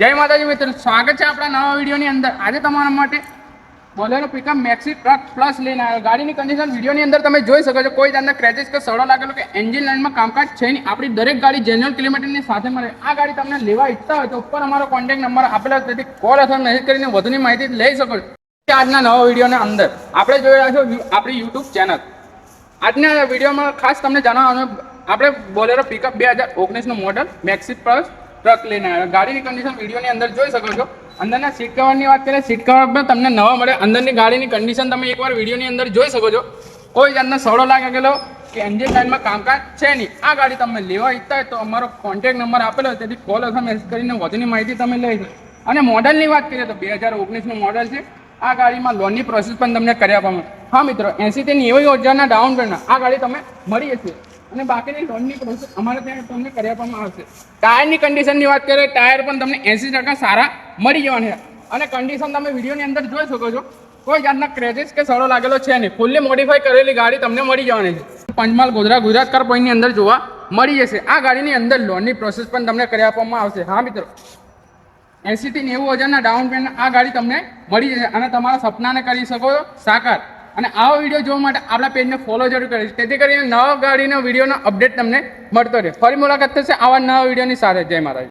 જય માતાજી મિત્રો, સ્વાગત છે આપણા નવા વિડીયોની અંદર. આજે તમારા માટે Bolero pickup maxi truck plus લઈને આવ્યો. ગાડીની કન્ડિશન વિડીયોની અંદર તમે જોઈ શકો છો, કોઈ જાતના ક્રેચેસ કે સડો લાગેલો કે એન્જિન લાઇનમાં કામકાજ છે નહીં. આપણી દરેક ગાડી જેન્યુઅલ કિલોમીટરની સાથે મળે. આ ગાડી તમને લેવા ઈચ્છતા હોય તો ઉપર અમારો કોન્ટેક્ટ નંબર આપેલો તેથી કોલ અથવા મેસેજ કરીને વધુની માહિતી લઈ શકો છો. આજના નવા વિડીયોના અંદર આપણે જોઈ રહ્યા છો આપણી યુટ્યુબ ચેનલ આજના વિડીયોમાં ખાસ તમને જણાવવાનું, આપણે બોલેરો પિકઅપ બે હજાર ઓગણીસનું મોડલ મેક્સી પ્લસ ટ્રક લઈને આવ્યો. ગાડીની કન્ડિશન વિડીયોની અંદર જોઈ શકો છો. અંદરના સીટ કવરની વાત કરીએ સીટ કવર પણ તમને નવા મળે. અંદરની ગાડીની કન્ડિશન તમે એકવાર વિડીયોની અંદર જોઈ શકો છો. કોઈ જાતનો સડો લાગેલો કે એન્જિન લાઇનમાં કામકાજ છે નહીં. આ ગાડી તમે લેવા ઈચ્છતા હોય તો અમારો કોન્ટેક્ટ નંબર આપેલો હોય, તેથી કોલ અથવા મેસેજ કરીને વધુની માહિતી તમે લઈ લો અને મોડલની વાત કરીએ તો બે હજાર ઓગણીસનું મોડલ છે. આ ગાડીમાં લોનની પ્રોસેસ પણ તમને કરી આપવામાં હા મિત્રો એસી થી નેવું હજારના ડાઉન પેમેન્ટ આ ગાડી તમે મળી જશે અને બાકીની લોનની પ્રોસેસ અમારે ત્યાં તમને કરી આપવામાં આવશે. ટાયરની કન્ડિશનની વાત કરીએ ટાયર પણ તમને એંસી ટકા સારા મળી જવાના અને કન્ડિશન તમે વિડીયોની અંદર જોઈ શકો છો, કોઈ જાતના ક્રેજિસ કે સડો લાગેલો છે નહીં. ફૂલ્લી મોડિફાઈ કરેલી ગાડી તમને મળી જવાની છે. પંચમહાલ ગોધરા ગુજરાત કાર પોઈન્ટની અંદર જોવા મળી જશે. આ ગાડીની અંદર લોનની પ્રોસેસ પણ તમને કરી આપવામાં આવશે. હા, મિત્રો. એંસી થી નેવું હજારના ડાઉન પેમેન્ટ આ ગાડી તમને મળી જશે. અને તમારા સપનાને કરી શકો છો, સાકાર. અને આવો વીડિયો જોવા માટે આપણા પેજને ફોલો જરૂર કરીશ તેથી કરીને નવા ગાડીનો વિડીયોનો અપડેટ તમને મળતો રહે. ફરી મુલાકાત થશે આવા નવા વિડીયોની સાથે. જય મહારાજ